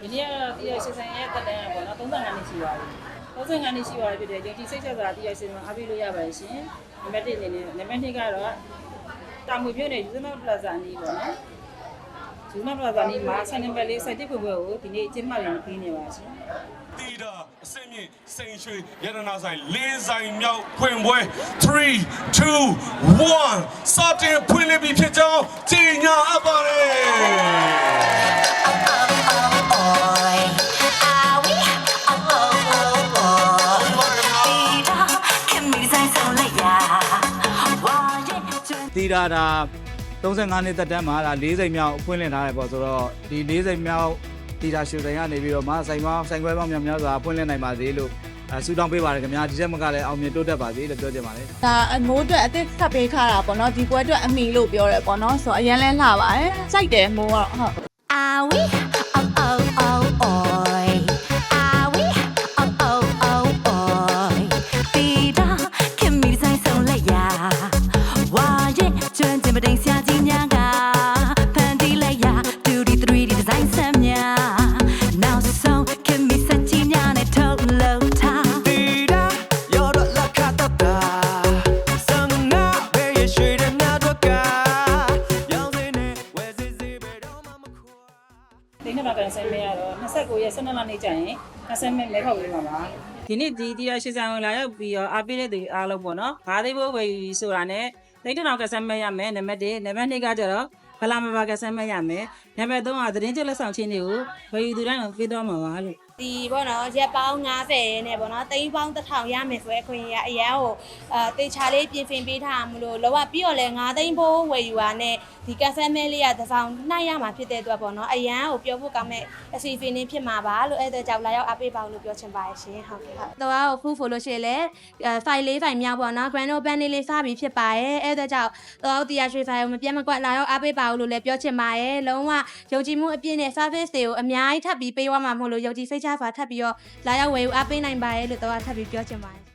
ဒီနေ့ကတော့တီရစီစဉ်ရဲ့တက်တန်းပေါ့နော်35နှစ်ရှိပါပြီ35နှစ်ရှိပါပြီဖြစ်တယ်ယုံကြည်စိတ်ဆက်စွာတီရစီစဉ်အားပေးလို့ရပါတယ်ရှင်နံပါတ်1အနေနဲ့နံပါတ်2ကတော့တာမွေပြည့်နဲ့ယူဇမပလာဇာနီးပေါ့နော်ယူဇမပလာဇာနီးမှာဆိုင်နံပါတ်လေးစိုက်တစ်ဖွယ်ဖွယ်ကိုဒီနေ့ကျင်းပနေပြီးနေပါရှင်တီတာအစင်မြင့်စိန်ရွှေရတနာဆိုင်လေးဆိုင်မြောက်ဖွင့်ပွဲ3 2 1စတင်ဖွင့်လှစ်ပြီဖြစ်ကြောင်းကြီးညာအပ်ပါတယ် တီတာဒါ35နှစ်သက်တမ်းမှာဒါ40မြောက်ဖွင့်လှစ်ထားတယ်ပေါ့ဆိုတော့ဒီ40မြောက်တီတာရှူတိုင်းကနေပြီးတော့မှဆိုင်ပေါင်းဆိုင်ခွဲပေါင်းများများစွာဖွင့်လှစ်နိုင်ပါသေးလို့အဲဆုတောင်းပေးပါတယ်ခင်ဗျာဒီချက်မကလည်းအောင်မြင်တိုးတက်ပါစေလို့ပြောချင်ပါတယ်ဒါအမိုးအတွက်အသက်ဆက်ပေးခါတာပေါ့နော်ဒီပွဲအတွက်အမီလို့ပြောရဲပေါ့နော်ဆိုတော့အရင်လဲလှပါတယ်စိုက်တယ်မိုးကတော့ဟုတ် Are we? ဒီနေ့မှာကန်ဆယ်မဲကတော့29ရက်12လနေ့ကျရင်ကန်ဆယ်မဲမဲဖောက်ပေးမှာပါဒီနေ့ဒီတီရရှိဆိုင်ဝင်လာရောက်ပြီးတော့အားပေးတဲ့သူအားလုံးပေါ့နော်ဘာသေးဖို့ဝယ်ယူဆိုတာနဲ့တိတ်တနောင်ကန်ဆယ်မဲရမယ်နံပါတ်1နံပါတ်2ကကျတော့ဘလာမဘာကန်ဆယ်မဲရမယ်နံပါတ်3ကသတင်းကျလက်ဆောင်ချင်းတွေကိုဝယ်ယူသူတိုင်းကိုပေးတော့မှာပါလို့ ဒီပေါ့နော်ရက်ပေါင်း90နဲ့ပေါ့နော်တိန်းပေါင်း1000ရမယ်ဆိုရဲအခွင့်အရေးအရန်ကိုအဲတေချာလေးပြင်ဆင်ပေးထားမလို့လောကပြီးတော့လဲ9သိန်းဘိုးဝယ်ယူတာနဲ့ဒီကက်ဆယ်မဲလေးကတစ်ဆောင်နှိုက်ရမှာဖြစ်တဲ့အတွက်ပေါ့နော်အရန်ကိုပြောဖို့ကောင်းမဲ့အစီအစဉ်လေးဖြစ်မှာပါလို့အဲ့ဒါကြောင့်လာရောက်အားပေးပါဦးလို့ပြောချင်ပါတယ်ရှင်ဟုတ်ကဲ့ဟုတ်တော့ကိုဖူးဖို့လို့ရှိရင်လဲအဲ file လေး file မြောက်ပေါ့နော် grand open လေးလေးစပြီးဖြစ်ပါရဲ့အဲ့ဒါကြောင့်တော့တရားရွှေ file ကိုမပြတ်မကွက်လာရောက်အားပေးပါဦးလို့လည်းပြောချင်ပါရဲ့လုံးဝယုံကြည်မှုအပြည့်နဲ့ service တွေကိုအများကြီးထပ်ပြီးပေးသွားမှာမဟုတ်လို့ယုံကြည်စိတ်ချစွာထပ်ပြီးတော့လာရောက်ဝယ်ယူအားပေးနိုင်ပါရဲ့လို့တော့ထပ်ပြီးပြောချင်ပါတယ်